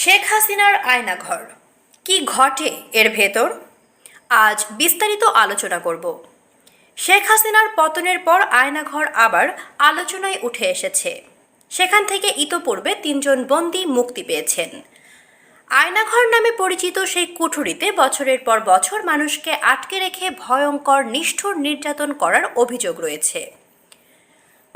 শেখ হাসিনার আয়নাঘর। কি ঘটে এর ভেতর? আজ বিস্তারিত আলোচনা করব। শেখ হাসিনার পতনের পর আয়নাঘর আবার আলোচনায় উঠে এসেছে। সেখান থেকে ইতোপূর্বে তিনজন বন্দী মুক্তি পেয়েছেন। আয়নাঘর নামে পরিচিত সেই কুঠুরিতে বছরের পর বছর মানুষকে আটকে রেখে ভয়ঙ্কর, নিষ্ঠুর নির্যাতন করার অভিযোগ রয়েছে।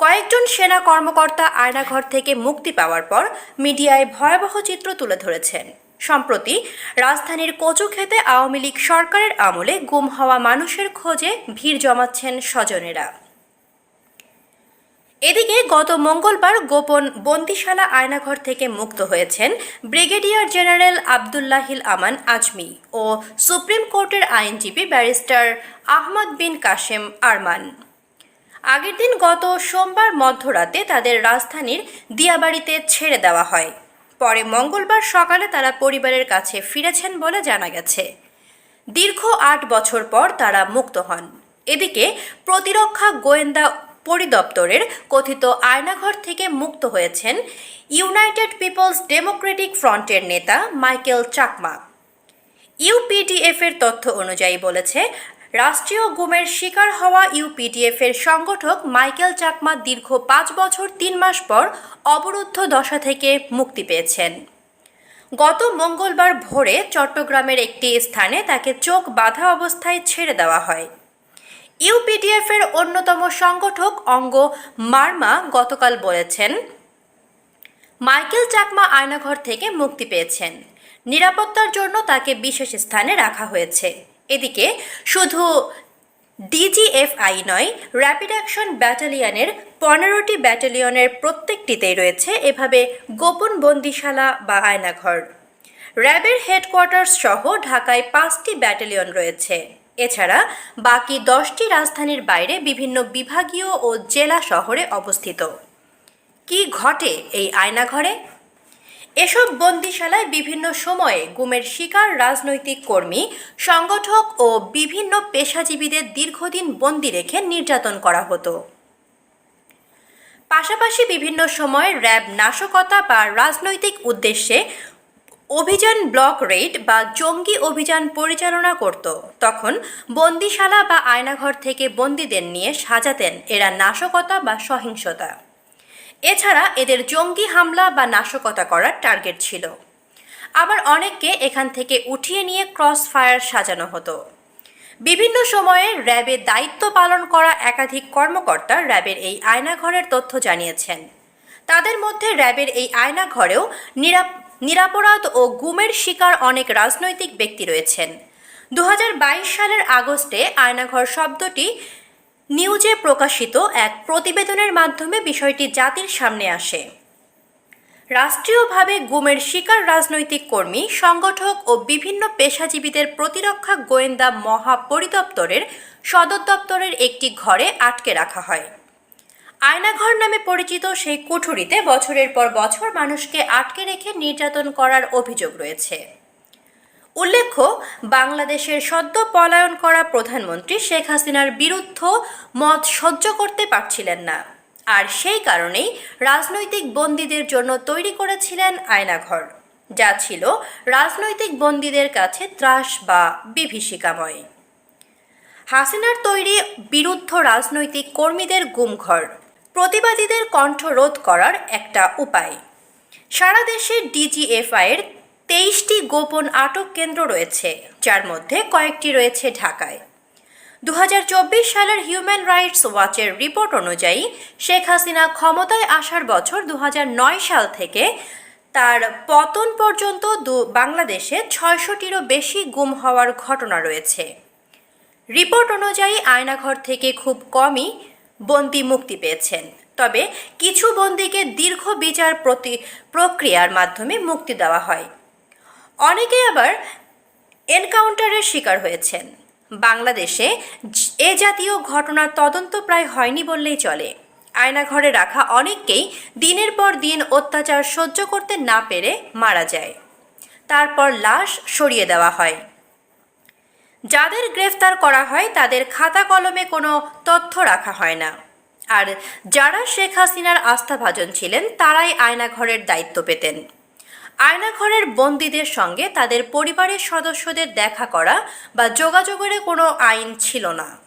কয়েকজন সেনা কর্মকর্তা আয়নাঘর থেকে মুক্তি পাওয়ার পর মিডিয়ায় ভয়াবহ চিত্র তুলে ধরেছেন। সম্প্রতি রাজধানীর কচুক্ষেতে আওয়ামী লীগ সরকারের আমলে গুম হওয়া মানুষের খোঁজে ভিড় জমাচ্ছেন স্বজনেরা। এদিকে গত মঙ্গলবার গোপন বন্দিশালা আয়নাঘর থেকে মুক্ত হয়েছেন ব্রিগেডিয়ার জেনারেল আবদুল্লাহিল আমান আজমি ও সুপ্রিম কোর্টের আইনজীবী ব্যারিস্টার আহমদ বিন কাশেম আরমান। আগের দিন গত সোমবার মধ্যরাতে তাদের রাজধানীর দিয়াবাড়িতে ছেড়ে দেওয়া হয়। পরে মঙ্গলবার সকালে তারা পরিবারের কাছে ফিরেছেন বলে জানা গেছে। দীর্ঘ আট বছর পর তারা মুক্ত হন। এদিকে প্রতিরক্ষা গোয়েন্দা পরিদপ্তরের কথিত আয়নাঘর থেকে মুক্ত হয়েছেন ইউনাইটেড পিপলস ডেমোক্রেটিক ফ্রন্টের নেতা মাইকেল চাকমা। ইউপিডিএফ এর তথ্য অনুযায়ী বলেছে রাষ্ট্রীয় গুমের শিকার হওয়া ইউপিডিএফ এর সংগঠক মাইকেল চাকমা দীর্ঘ পাঁচ বছর, তিন মাস পর অবরুদ্ধ দশা থেকে মুক্তি পেয়েছেন। গত মঙ্গলবার ভোরে চট্টগ্রামের একটি স্থানে তাকে চোখ বাঁধা অবস্থায় ছেড়ে দেওয়া হয়। ইউপিডিএফ এর অন্যতম সংগঠক অঙ্গ মার্মা গতকাল বলেছেন, মাইকেল চাকমা আয়নাঘর থেকে মুক্তি পেয়েছেন। নিরাপত্তার জন্য তাকে বিশেষ স্থানে রাখা হয়েছে। এদিকে, শুধু ডিজিএফআই নয় র্যাপিড অ্যাকশন ব্যাটালিয়নের পনেরোটি ব্যাটালিয়নের প্রত্যেকটিতেই রয়েছে এভাবে গোপন বন্দিশালা বা আয়নাঘর। র্যাবের হেডকোয়ার্টার্স সহ ঢাকায় পাঁচটি ব্যাটালিয়ন রয়েছে। এছাড়া বাকি দশটি রাজধানীর বাইরে বিভিন্ন বিভাগীয় ও জেলা শহরে অবস্থিত। কি ঘটে এই আয়নাঘরে? এসব বন্দিশালায় বিভিন্ন সময়ে গুমের শিকার রাজনৈতিক কর্মী, সংগঠক ও বিভিন্ন পেশাজীবীদের দীর্ঘদিন বন্দি রেখে নির্যাতন করা হতো। পাশাপাশি বিভিন্ন সময়ে র্যাব নাশকতা বা রাজনৈতিক উদ্দেশ্যে অভিযান ব্লক রেড বা জঙ্গি অভিযান পরিচালনা করত। তখন বন্দিশালা বা আয়নাঘর থেকে বন্দীদের নিয়ে সাজাতেন এরা নাশকতা বা সহিংসতা। এছাড়া এদের জঙ্গি হামলা বা নাশকতা করার টার্গেট ছিল। আবার অনেককে এখান থেকে উঠিয়ে নিয়ে ক্রস ফায়ার সাজানো হতো। বিভিন্ন সময়ে র্যাবে দায়িত্ব পালন করা একাধিক কর্মকর্তা র্যাবের এই আয়নাঘরের তথ্য জানিয়েছেন। তাদের মধ্যে র্যাবের এই আয়নাঘরেও নিরাপ, নিরাপরাধ ও গুমের শিকার অনেক রাজনৈতিক ব্যক্তি রয়েছেন। দু হাজার বাইশ সালের আগস্টে আয়নাঘর শব্দটি নিউজে প্রকাশিত এক প্রতিবেদনের মাধ্যমে বিষয়টি জাতির সামনে আসে। রাষ্ট্রীয়ভাবে গুমের শিকার রাজনৈতিক কর্মী, সংগঠক ও বিভিন্ন পেশাজীবীদের প্রতিরক্ষা গোয়েন্দা মহাপরিদপ্তরের সদর দপ্তরের একটি ঘরে আটকে রাখা হয়। আয়নাঘর নামে পরিচিত সেই কুঠুরিতে বছরের পর বছর মানুষকে আটকে রেখে নির্যাতন করার অভিযোগ রয়েছে। উল্লেখ্য, বাংলাদেশের সদ্য পলায়ন করা প্রধানমন্ত্রী শেখ হাসিনার বিরুদ্ধ মত সহ্য করতে পারছিলেন না। আর সেই কারণেই রাজনৈতিক বন্দীদের জন্য তৈরি করেছিলেন আয়নাঘর, যা ছিল রাজনৈতিক বন্দীদের কাছে ত্রাস বা বিভীষিকাময়। হাসিনার তৈরি বিরুদ্ধ রাজনৈতিক কর্মীদের গুমঘর, প্রতিবাদীদের কণ্ঠ রোধ করার একটা উপায়। সারা দেশে ডিজিএফআইয়ের তেইশটি গোপন আটক কেন্দ্র রয়েছে, যার মধ্যে কয়েকটি রয়েছে ঢাকায়। দু হাজার চব্বিশ সালের হিউম্যান রাইটস ওয়াচের রিপোর্ট অনুযায়ী শেখ হাসিনা ক্ষমতায় আসার বছর দু হাজার নয় সাল থেকে তার পতন পর্যন্ত দু- বাংলাদেশে ছয়শটিরও বেশি গুম হওয়ার ঘটনা রয়েছে। রিপোর্ট অনুযায়ী আয়নাঘর থেকে খুব কমই বন্দি মুক্তি পেয়েছেন, তবে কিছু বন্দিকে দীর্ঘ বিচার প্রতি, প্রক্রিয়ার মাধ্যমে মুক্তি দেওয়া হয়। অনেকে আবার এনকাউন্টারের শিকার হয়েছেন। বাংলাদেশে এ জাতীয় ঘটনার তদন্ত প্রায় হয়নি বললেই চলে। আয়নাঘরে রাখা অনেককেই দিনের পর দিন অত্যাচার সহ্য করতে না পেরে মারা যায়। তারপর লাশ সরিয়ে দেওয়া হয়। যাদের গ্রেফতার করা হয়, তাদের খাতা কলমে কোনো তথ্য রাখা হয় না। আর যারা শেখ হাসিনার আস্থাভাজন ছিলেন, তারাই আয়নাঘরের দায়িত্ব পেতেন। আয়নাঘরের বন্দীদের সঙ্গে তাদের পরিবারের সদস্যদের দেখা করা বা যোগাযোগের কোনো আইন ছিল না।